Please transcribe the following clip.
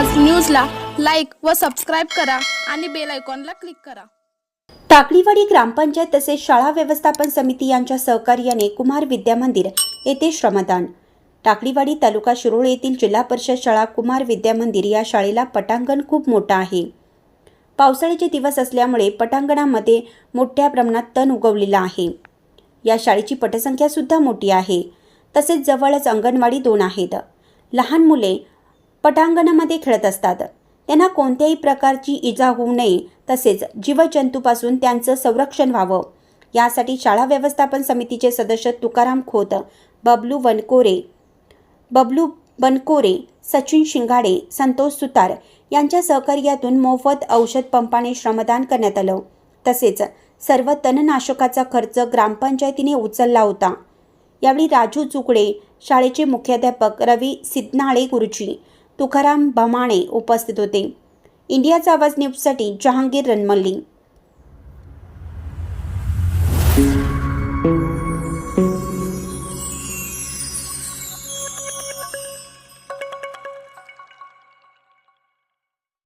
व सबस्क्राईब करा आणि बेल आयकॉनला क्लिक करा. टाकळीवाडी ग्रामपंचायत तसेच शाळा व्यवस्थापन समिती यांच्या सहकार्याने कुमार विद्या मंदिर येथे श्रमदान. टाकळीवाडी तालुका शिरोळ येथील जिल्हा परिषद शाळा कुमार विद्या मंदिर या शाळेला पटांगण खूप मोठं आहे. पावसाळ्याचे दिवस असल्यामुळे पटांगणामध्ये मोठ्या प्रमाणात तण उगवलेला आहे. या शाळेची पटसंख्यासुद्धा मोठी आहे. तसेच जवळच अंगणवाडी दोन आहेत. लहान मुले पटांगणामध्ये खेळत असतात. त्यांना कोणत्याही प्रकारची इजा होऊ नये तसेच जीवजंतूपासून त्यांचं संरक्षण व्हावं. यासाठी शाळा व्यवस्थापन समितीचे सदस्य तुकाराम खोत बबलू वनकोरे बबलू बनकोरे सचिन शिंगाडे संतोष सुतार यांच्या सहकार्यातून मोफत औषध पंपाने श्रमदान करण्यात आलं. तसेच सर्व तणनाशकाचा खर्च ग्रामपंचायतीने उचलला होता. यावेळी राजू चुकडे शाळेचे मुख्याध्यापक रवी सिद्धनाळे गुरुजी तुकाराम भमाणे उपस्थित होते. इंडियाचा आवाज न्यूजसाठी जहांगीर रणमल्ली.